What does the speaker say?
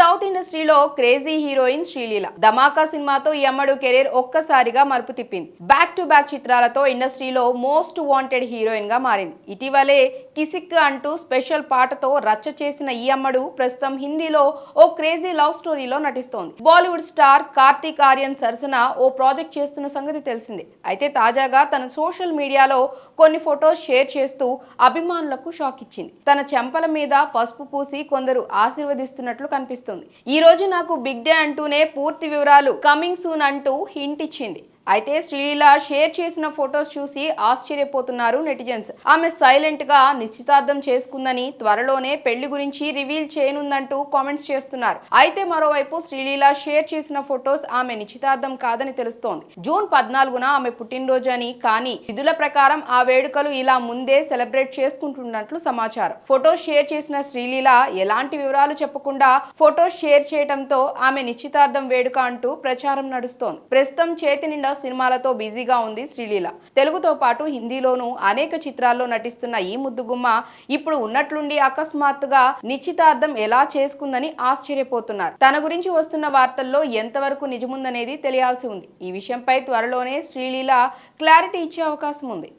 South ఇండస్ట్రీలో crazy heroine Sreeleela. ధమాకా సినిమాతో ఈ అమ్మడు కెరీర్ ఒక్కసారిగా మరుపు తిప్పింది. బ్యాక్ టు బ్యాక్ చిత్రాలతో ఇండస్ట్రీలో మోస్ట్ వాంటెడ్ హీరోయిన్గా మారింది. ఇటీవలే కిసిక్ అంటూ స్పెషల్ పాటతో రచ్చ చేసిన ఈ అమ్మడు ప్రస్తుతం హిందీలో ఓ క్రేజీ లవ్ స్టోరీలో నటిస్తోంది. బాలీవుడ్ స్టార్ కార్తీక్ ఆర్యన్ సరసన ఓ ప్రాజెక్ట్ చేస్తున్న సంగతి తెలిసిందే. అయితే తాజాగా తన సోషల్ మీడియాలో కొన్ని ఫొటోస్ షేర్ చేస్తూ అభిమానులకు షాక్ ఇచ్చింది. తన చెంపల మీద పసుపు పూసి కొందరు ఆశీర్వదిస్తున్నట్లు కనిపిస్తుంది. ఈ రోజు నాకు బిగ్ డే అంటూనే పూర్తి వివరాలు కమింగ్ సూన్ అంటూ హింట్ ఇచ్చింది. అయితే శ్రీలీల షేర్ చేసిన ఫొటోస్ చూసి ఆశ్చర్యపోతున్నారు నెటిజన్స్. ఆమె సైలెంట్గా నిశ్చితార్థం చేసుకుందని త్వరలోనే పెళ్ళి గురించి రివీల్ చేయనుందంటూ కామెంట్స్ చేస్తున్నారు. అయితే మరోవైపు శ్రీలీల షేర్ చేసిన ఫొటోస్ ఆమె నిశ్చితార్థం కాదని తెలుస్తోంది. జూన్ పద్నాలుగున ఆమె పుట్టినరోజు అని కానీ విధుల ప్రకారం ఆ వేడుకలు ఇలా ముందే సెలబ్రేట్ చేసుకుంటున్నట్లు సమాచారం. ఫోటో షేర్ చేసిన శ్రీలీల ఎలాంటి వివరాలు చెప్పకుండా ఫొటోస్ షేర్ చేయడంతో ఆమె నిశ్చితార్థం వేడుక అంటూ ప్రచారం నడుస్తోంది. ప్రస్తుతం చేతి నిండా సినిమాలతో బిజీగా ఉంది శ్రీలీల. తెలుగుతో పాటు హిందీలోనూ అనేక చిత్రాల్లో నటిస్తున్న ఈ ముద్దుగుమ్మ ఇప్పుడు ఉన్నట్లుండి అకస్మాత్తుగా నిశ్చితార్థం ఎలా చేసుకుందని ఆశ్చర్యపోతున్నారు. తన గురించి వస్తున్న వార్తల్లో ఎంతవరకు నిజముందనేది తెలియాల్సి ఉంది. ఈ విషయంపై త్వరలోనే శ్రీలీల క్లారిటీ ఇచ్చే అవకాశం ఉంది.